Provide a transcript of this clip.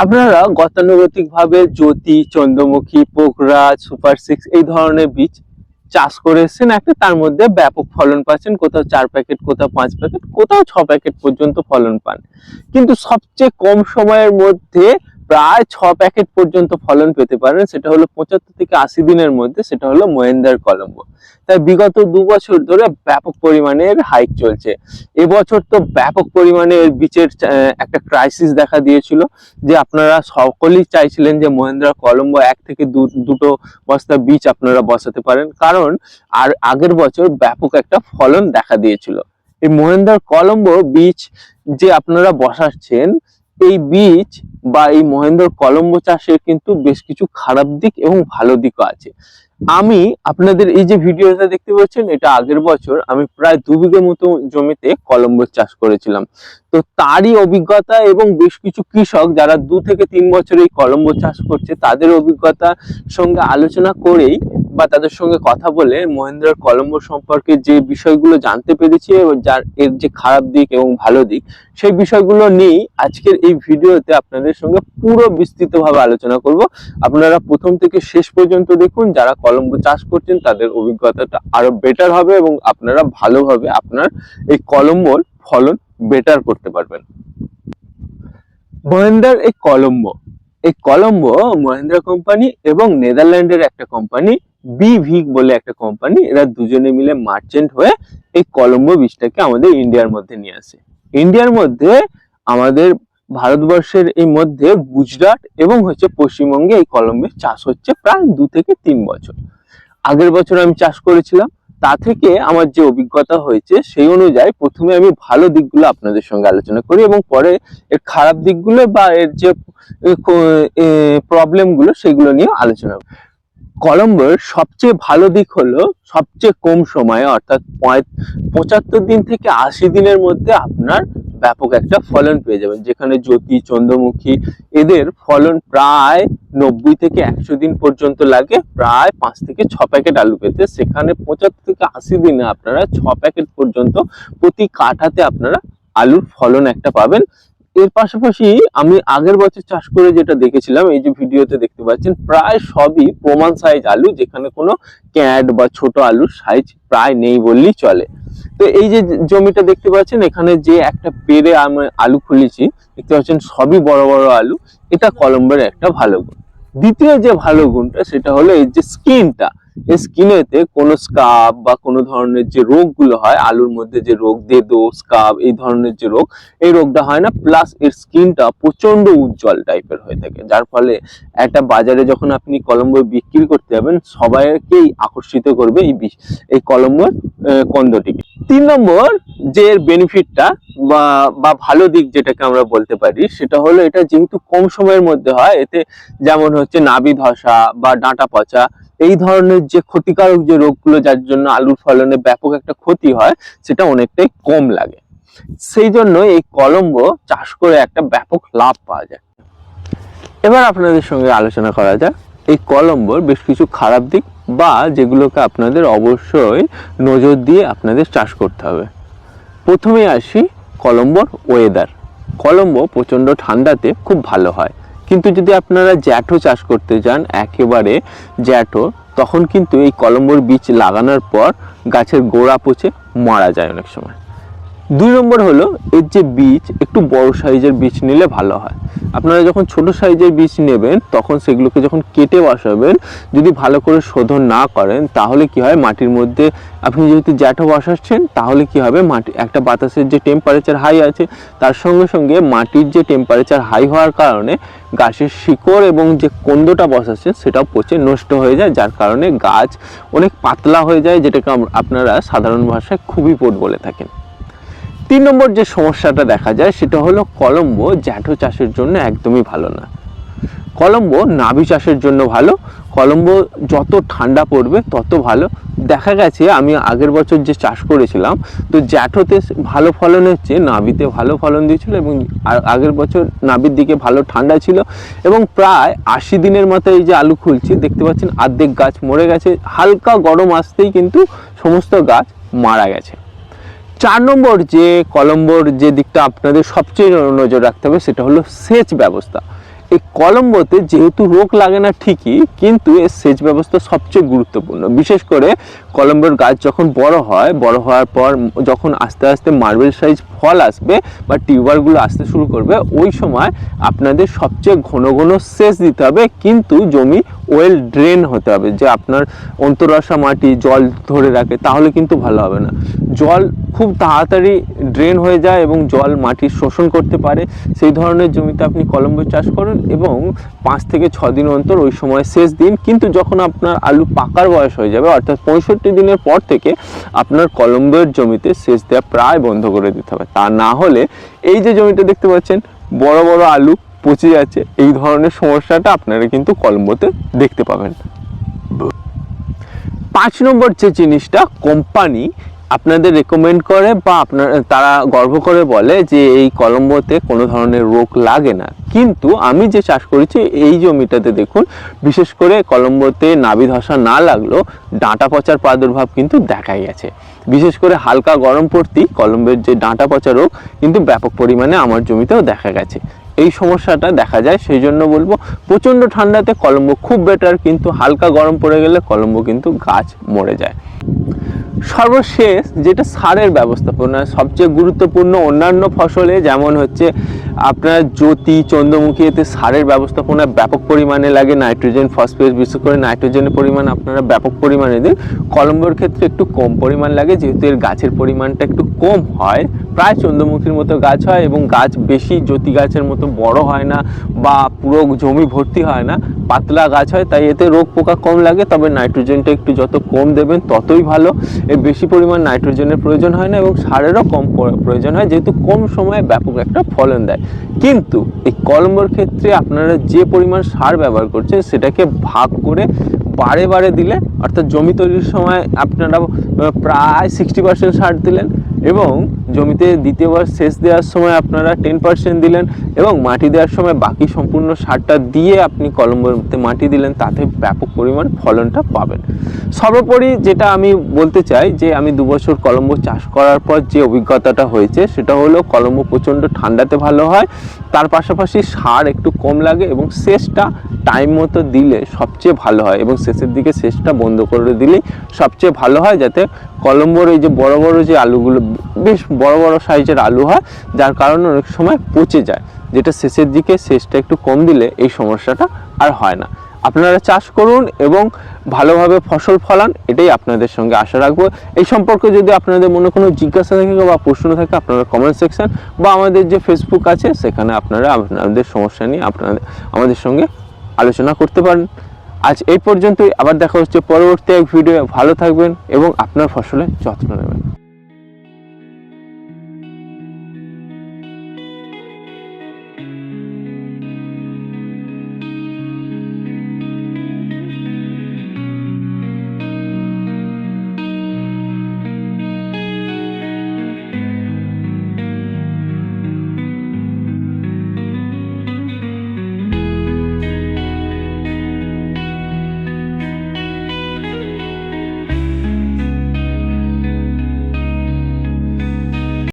আপনারা গতানুগতিক ভাবে জ্যোতি, চন্দ্রমুখী পোকরা সুপার সিক্স এই ধরনের বীজ চাষ করে একটা তার মধ্যে ব্যাপক ফলন পাচ্ছেন। কোথাও চার প্যাকেট, কোথাও পাঁচ প্যাকেট, কোথাও ছ প্যাকেট পর্যন্ত ফলন পান। কিন্তু সবচেয়ে কম সময়ের মধ্যে প্রায় ছ প্যাকেট পর্যন্ত ফলন পেতে পারেন। সেটা হলো পঁচাত্তর থেকে আশি দিনের মধ্যে, সেটা হলো মহেন্দার কলম্বো। তাই বিগত দু বছর ধরে ব্যাপক পরিমাণের হাইক চলছে। এবছর তো ব্যাপক পরিমাণে এর বীজের একটা ক্রাইসিস দেখা দিয়েছিল, যে আপনারা সকলেই চাইছিলেন যে মহেন্দ্রা কলম্বো এক থেকে দুটো বস্তা বীজ আপনারা বসাতে পারেন। কারণ আর আগের বছর ব্যাপক একটা ফলন দেখা দিয়েছিল। এই মহেন্দ্রার কলম্বো বীজ যে আপনারা বসাচ্ছেন, এই বীজ বা এই মহেন্দ্র কলম্বো চাষের কিন্তু বেশ কিছু খারাপ দিক এবং ভালো দিকও আছে। আমি আপনাদের এই যে ভিডিওটা দেখতে পাচ্ছেন, এটা আগের বছর আমি প্রায় দু বিঘে মতো জমিতে কলম্বো চাষ করেছিলাম। তো তারই অভিজ্ঞতা এবং বেশ কিছু কৃষক যারা দু থেকে তিন বছর এই কলম্বো চাষ করছে, তাদের অভিজ্ঞতার সঙ্গে আলোচনা করেই বা তাদের সঙ্গে কথা বলে মহেন্দ্রার কলম্বো সম্পর্কে যে বিষয়গুলো জানতে পেরেছি এবং যার এর যে খারাপ দিক এবং ভালো দিক, সেই বিষয়গুলো নিয়েই আজকের এই ভিডিওতে আপনাদের সঙ্গে পুরো বিস্তৃতভাবে আলোচনা করব। আপনারা প্রথম থেকে শেষ পর্যন্ত দেখুন, যারা কলম্বো চাষ করছেন, তাদের অভিজ্ঞতাটা আরও বেটার হবে এবং আপনারা ভালোভাবে আপনার এই কলম্বোর ফলন বেটার করতে পারবেন। মহেন্দ্রার এই কলম্বো এই কলম্বো মহেন্দ্রা কোম্পানি এবং নেদারল্যান্ডের একটা কোম্পানি বিভিক বলে একটা কোম্পানি এরা দুজনে মিলে মার্চেন্ট হয়ে এই কলম্বো বীজটাকে আমাদের ইন্ডিয়ার মধ্যে নিয়ে আসে। ইন্ডিয়ার মধ্যে আমাদের ভারতবর্ষের এই মধ্যে গুজরাট এবং হচ্ছে পশ্চিমবঙ্গে এই কলম্বের চাষ হচ্ছে প্রায় দু থেকে তিন বছর। আগের বছর আমি চাষ করেছিলাম তা থেকে আমার যে অভিজ্ঞতা হয়েছে, সেই অনুযায়ী প্রথমে আমি ভালো দিকগুলো আপনাদের সঙ্গে আলোচনা করি এবং পরে এর খারাপ দিকগুলো বা এর যে প্রবলেমগুলো সেগুলো নিয়ে আলোচনা করি। কলম্বোর সবচেয়ে ভালো দিক হলো সবচেয়ে কম সময়ে, অর্থাৎ পঁচাত্তর দিন থেকে আশি দিনের মধ্যে আপনার ব্যাপক একটা ফলন পেয়ে যাবেন। যেখানে জ্যোতি, চন্দ্রমুখী, এদের ফলন প্রায় নব্বই থেকে একশো দিন পর্যন্ত লাগে। প্রায় পাঁচ থেকে ছ প্যাকেট আলু পেতে। সেখানে পঁচাত্তর থেকে আশি দিনে আপনারা ছ প্যাকেট পর্যন্ত প্রতি কাঠাতে আপনারা আলুর ফলন একটা পাবেন। এর পাশাপাশি আমি আগের বছর চাষ করে যেটা দেখেছিলাম, এই যে ভিডিওতে দেখতে পাচ্ছেন, প্রায় সবই প্রমাণ সাইজ আলু, যেখানে কোনো ক্যাড বা ছোট আলুর সাইজ প্রায় নেই বললেই চলে। তো এই যে জমিটা দেখতে পাচ্ছেন, এখানে যে একটা পেরে আমি আলু খুলেছি, দেখতে পাচ্ছেন সবই বড় বড় আলু, এটা কলম্বের একটা ভালো গুণ। দ্বিতীয় যে ভালো গুণটা, সেটা হলো এই যে স্কিনটা স্কিনেতে কোনো স্কাব বা কোনো ধরনের যে রোগগুলো হয়, আলুর মধ্যে যে রোগ, দেদো স্কাব এই ধরনের যে রোগ, এই রোগটা হয় না প্লাস এর স্কিনটা প্রচণ্ড উজ্জ্বল টাইপের হয়ে থাকে। যার ফলে একটা বাজারে যখন আপনি কলম্বো বিক্রি করতে যাবেন, সবাইকেই আকর্ষিত করবে এই এই কলম্বোর কন্দটিকে তিন নম্বর যে এর বেনিফিটটা বা বা ভালো দিক যেটাকে আমরা বলতে পারি, সেটা হলো এটা যেহেতু কম সময়ের মধ্যে হয়, এতে যেমন হচ্ছে নাবি ধসা বা ডাঁটা পচা এই ধরনের যে ক্ষতিকারক যে রোগগুলো, যার জন্য আলুর ফলনে ব্যাপক একটা ক্ষতি হয়, সেটা অনেকটাই কম লাগে। সেই জন্য এই কলম্বো চাষ করে একটা ব্যাপক লাভ পাওয়া যায়। এবার আপনাদের সঙ্গে আলোচনা করা যাক, এই কলম্বোর বেশ কিছু খারাপ দিক বা যেগুলোকে আপনাদের অবশ্যই নজর দিয়ে আপনাদের চাষ করতে হবে। প্রথমে আসি কলম্বোর ওয়েদার কলম্বো প্রচণ্ড ঠান্ডাতে খুব ভালো হয়। কিন্তু যদি আপনারা জ্যাঠো চাষ করতে যান, একেবারে জ্যাঠো, তখন কিন্তু এই কলম্বর বীজ লাগানোর পর গাছের গোড়া পচে মারা যায় অনেক সময়। দুই নম্বর হলো, এর যে বীজ, একটু বড় সাইজের বীজ নিলে ভালো হয়। আপনারা যখন ছোট সাইজের বীজ নেবেন, তখন সেগুলোকে যখন কেটে বসাবেন, যদি ভালো করে শোধন না করেন, তাহলে কি হয়, মাটির মধ্যে আপনি যেহেতু জ্যাঠো বসাচ্ছেন, তাহলে কি হবে, মাটি, একটা বাতাসের যে টেম্পারেচার হাই আছে, তার সঙ্গে সঙ্গে মাটির যে টেম্পারেচার হাই হওয়ার কারণে গাছের শিকড় এবং যে কন্দটা বসাচ্ছেন, সেটাও পচে নষ্ট হয়ে যায়, যার কারণে গাছ অনেক পাতলা হয়ে যায়, যেটাকে আপনারা সাধারণ ভাষায় খুবই পোট বলে থাকেন। তিন নম্বর যে সমস্যাটা দেখা যায় সেটা হলো কলম্বো জ্যাঠো চাষের জন্য একদমই ভালো না। কলম্বো নাভি চাষের জন্য ভালো, কলম্বো যত ঠান্ডা পড়বে তত ভালো। দেখা গেছে আমি আগের বছর যে চাষ করেছিলাম, তো জ্যাঠোতে ভালো ফলন হচ্ছে, নাভিতে ভালো ফলন দিয়েছিল এবং আগের বছর নাভির দিকে ভালো ঠান্ডা ছিল এবং প্রায় আশি দিনের মতো এই যে আলু খুলছি, দেখতে পাচ্ছেন অর্ধেক গাছ মরে গেছে, হালকা গরম আসতেই কিন্তু সমস্ত গাছ মারা গেছে। চার নম্বর যে কলম্বোর যে দিকটা আপনাদের সবচেয়ে নজর রাখতে হবে, সেটা হলো সেচ ব্যবস্থা। এই কলম্বোতে যেহেতু রোগ লাগে না ঠিকই, কিন্তু এর সেচ ব্যবস্থা সবচেয়ে গুরুত্বপূর্ণ। বিশেষ করে কলম্বোর গাছ যখন বড় হয়, বড় হওয়ার পর যখন আস্তে আস্তে মার্বেল সাইজ ফল আসবে বা টিউবারগুলো আসতে শুরু করবে, ওই সময় আপনাদের সবচেয়ে ঘন ঘন সেচ দিতে হবে, কিন্তু জমি ওয়েল ড্রেন হতে হবে। যে আপনার অন্তরাসা মাটি জল ধরে রাখে, তাহলে কিন্তু ভালো হবে না। জল খুব তাড়াতাড়ি ড্রেন হয়ে যায় এবং জল মাটির শোষণ করতে পারে। সেই ধরনের জমিতে আপনি কলম্বো চাষ করুন এবং পাঁচ থেকে ছ দিন অন্তর ওই সময় সেচ দিন। কিন্তু যখন আপনার আলু পাকার বয়স হয়ে যাবে, অর্থাৎ পঁয়ষট্টি দিনের পর থেকে আপনার কলম্বোর জমিতে সেচ দেওয়া প্রায় বন্ধ করে দিতে হবে। তা না হলে এই যে জমিটা দেখতে পাচ্ছেন, বড় বড় আলু পচে যাচ্ছে। এই ধরনের সমস্যাটা আপনারা কিন্তু কলম্বোতে দেখতে পাবেন। পাঁচ নম্বর যে জিনিসটা, কোম্পানি আপনাদের রেকমেন্ড করে বা আপনার, তারা গর্ব করে বলে যে এই কলম্বোতে কোনো ধরনের রোগ লাগে না। কিন্তু আমি যে চাষ করেছি, এই জমিটাতে দেখুন, বিশেষ করে কলম্বোতে নাবি ধসা না লাগলেও ডাঁটা পচার প্রাদুর্ভাব কিন্তু দেখা গেছে বিশেষ করে হালকা গরম পড়তেই কলম্বের যে ডাঁটা পচা রোগ কিন্তু ব্যাপক পরিমাণে আমার জমিতেও দেখা গেছে। এই সমস্যাটা দেখা যায়, সেই জন্য বলব, প্রচণ্ড ঠান্ডাতে কলম্বো খুব বেটার কিন্তু হালকা গরম পড়ে গেলে কলম্বো কিন্তু গাছ মরে যায়। সর্বশেষ যেটা সারের ব্যবস্থাপনা, সবচেয়ে গুরুত্বপূর্ণ অন্যান্য ফসলে যেমন হচ্ছে আপনার জ্যোতি, চন্দ্রমুখী, এতে সারের ব্যবস্থাপনা ব্যাপক পরিমাণে লাগে। নাইট্রোজেন, ফসফেট, বিশেষ করে নাইট্রোজেনের পরিমাণ আপনারা ব্যাপক পরিমাণে দিন। কলম্বোর ক্ষেত্রে একটু কম পরিমাণ লাগে, যেহেতু এর গাছের পরিমাণটা একটু কম হয়। প্রায় চন্দ্রমুখীর মতো গাছ হয় এবং গাছ বেশি জ্যোতি গাছের মতো বড় হয় না বা পুরো জমি ভর্তি হয় না। পাতলা গাছ হয়, তাই এতে রোগ পোকা কম লাগে, তবে নাইট্রোজেনটা একটু যত কম দেবেন, ততই ভালো। এর বেশি পরিমাণ নাইট্রোজেনের প্রয়োজন হয় না এবং সারেরও কম প্রয়োজন হয়, যেহেতু কম সময়ে ব্যাপক একটা ফলন দেয়। কিন্তু এই কলম্বর ক্ষেত্রে আপনারা যে পরিমাণ সার ব্যবহার করছেন, সেটাকে ভাগ করে বারে বারে দিলে, অর্থাৎ জমি তৈরির সময় আপনারা প্রায় সিক্সটি পার্সেন্ট সার দিলেন এবং জমিতে দ্বিতীয়বার সেচ দেওয়ার সময় আপনারা টেন পার্সেন্ট দিলেন এবং মাটি দেওয়ার সময় বাকি সম্পূর্ণ সারটা দিয়ে আপনি কলম্বোতে মাটি দিলেন, তাতে ব্যাপক পরিমাণ ফলনটা পাবেন। সর্বোপরি যেটা আমি বলতে চাই যে, আমি দু বছর কলম্বো চাষ করার পর যে অভিজ্ঞতাটা হয়েছে, সেটা হলো কলম্বো প্রচণ্ড ঠান্ডাতে ভালো হয়, তার পাশাপাশি সার একটু কম লাগে এবং সেচটা টাইম মতো দিলে সবচেয়ে ভালো হয় এবং শেষের দিকে সেচটা বন্ধ করে দিলেই সবচেয়ে ভালো হয় যাতে কলম্বোর এই যে বড় বড় যে আলুগুলো বেশ বড় বড় সাইজের আলু হয়, যার কারণে অনেক সময় পচে যায়। যেটা শেষের দিকে শেষটা একটু কম দিলে এই সমস্যাটা আর হয় না। আপনারা চাষ করুন এবং ভালোভাবে ফসল ফলান, এটাই আপনাদের সঙ্গে আশা রাখব। এই সম্পর্কে যদি আপনাদের মনে কোনো জিজ্ঞাসা থাকে বা প্রশ্ন থাকে, আপনারা কমেন্ট সেকশন বা আমাদের যে ফেসবুক আছে, সেখানে আপনারা আপনাদের সমস্যা নিয়ে আপনাদের, আমাদের সঙ্গে আলোচনা করতে পারেন। আজ এই পর্যন্তই, আবার দেখা হচ্ছে পরবর্তী এক ভিডিও ভালো থাকবেন এবং আপনার ফসলের যত্ন নেবেন।